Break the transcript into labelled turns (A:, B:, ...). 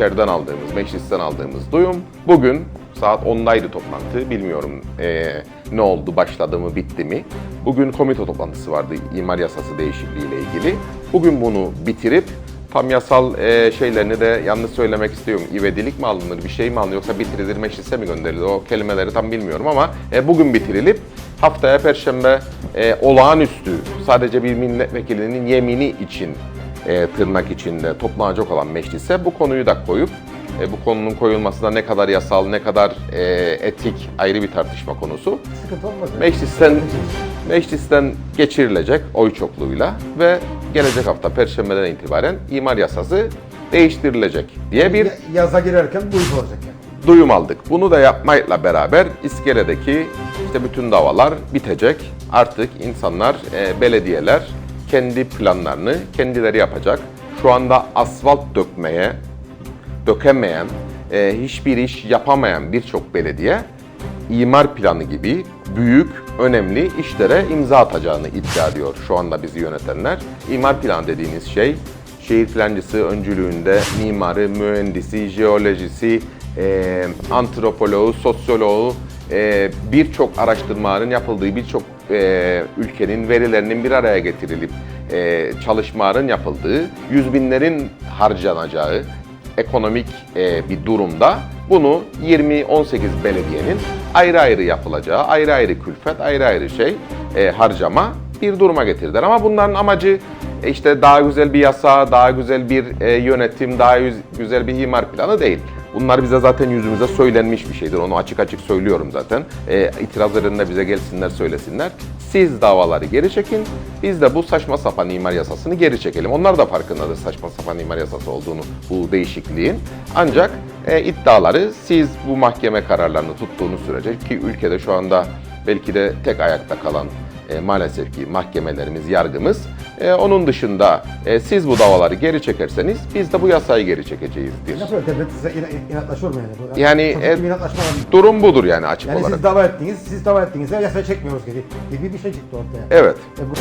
A: içeriden aldığımız, meclisten aldığımız duyum. Bugün saat 10'daydı toplantı. Bilmiyorum eee, ne oldu, başladı mı, bitti mi. Bugün komite toplantısı vardı imar yasası değişikliğiyle ilgili. Bugün bunu bitirip tam yasal eee, şeylerini de yalnız söylemek istiyorum. İvedilik mi alınır, bir şey mi alınır yoksa bitirilir meclise mi gönderilir o kelimeleri tam bilmiyorum ama e, bugün bitirilip haftaya Perşembe e, olağanüstü sadece bir milletvekilinin yemini için e, tırnak içinde toplanacak olan meclise bu konuyu da koyup e, bu konunun koyulması da ne kadar yasal, ne kadar e, etik ayrı bir tartışma konusu.
B: Sıkıntı olmaz. yani.
A: Meclisten meclisten geçirilecek oy çokluğuyla ve gelecek hafta Perşembeden itibaren imar yasası değiştirilecek diye bir
B: Ya- yaza girerken iş olacak yani.
A: duyum aldık. Bunu da yapmayla beraber iskeledeki işte bütün davalar bitecek. Artık insanlar, e, belediyeler kendi planlarını kendileri yapacak. Şu anda asfalt dökmeye, dökemeyen, e, hiçbir iş yapamayan birçok belediye imar planı gibi büyük, önemli işlere imza atacağını iddia ediyor şu anda bizi yönetenler. İmar planı dediğiniz şey şehir plancısı öncülüğünde mimarı, mühendisi, jeolojisi, e, antropoloğu, sosyoloğu, e, birçok araştırmanın yapıldığı, birçok e, ülkenin verilerinin bir araya getirilip e, çalışmaların yapıldığı, yüz binlerin harcanacağı ekonomik e, bir durumda bunu 20-18 belediyenin ayrı ayrı yapılacağı, ayrı ayrı külfet, ayrı ayrı şey e, harcama bir duruma getirdiler. Ama bunların amacı işte daha güzel bir yasa, daha güzel bir yönetim, daha güzel bir imar planı değil. Bunlar bize zaten yüzümüze söylenmiş bir şeydir. Onu açık açık söylüyorum zaten. E, itiraz edenler bize gelsinler söylesinler. Siz davaları geri çekin. Biz de bu saçma sapan imar yasasını geri çekelim. Onlar da farkındadır saçma sapan imar yasası olduğunu bu değişikliğin. Ancak e, iddiaları siz bu mahkeme kararlarını tuttuğunuz sürece ki ülkede şu anda belki de tek ayakta kalan e, maalesef ki mahkemelerimiz, yargımız. E, onun dışında e, siz bu davaları geri çekerseniz biz de bu yasayı geri çekeceğizdir.
B: Ne yapıyor devlet size ina- inatlaşıyor mu yani? Bu-
A: Yani, e,
B: bir inatlaşma var.
A: Durum budur yani açık
B: Yani
A: olarak.
B: siz dava ettiniz, siz dava ettiğinizde yasa çekmiyoruz gibi gibi bir şey çıktı ortaya.
A: Evet.
B: E bu-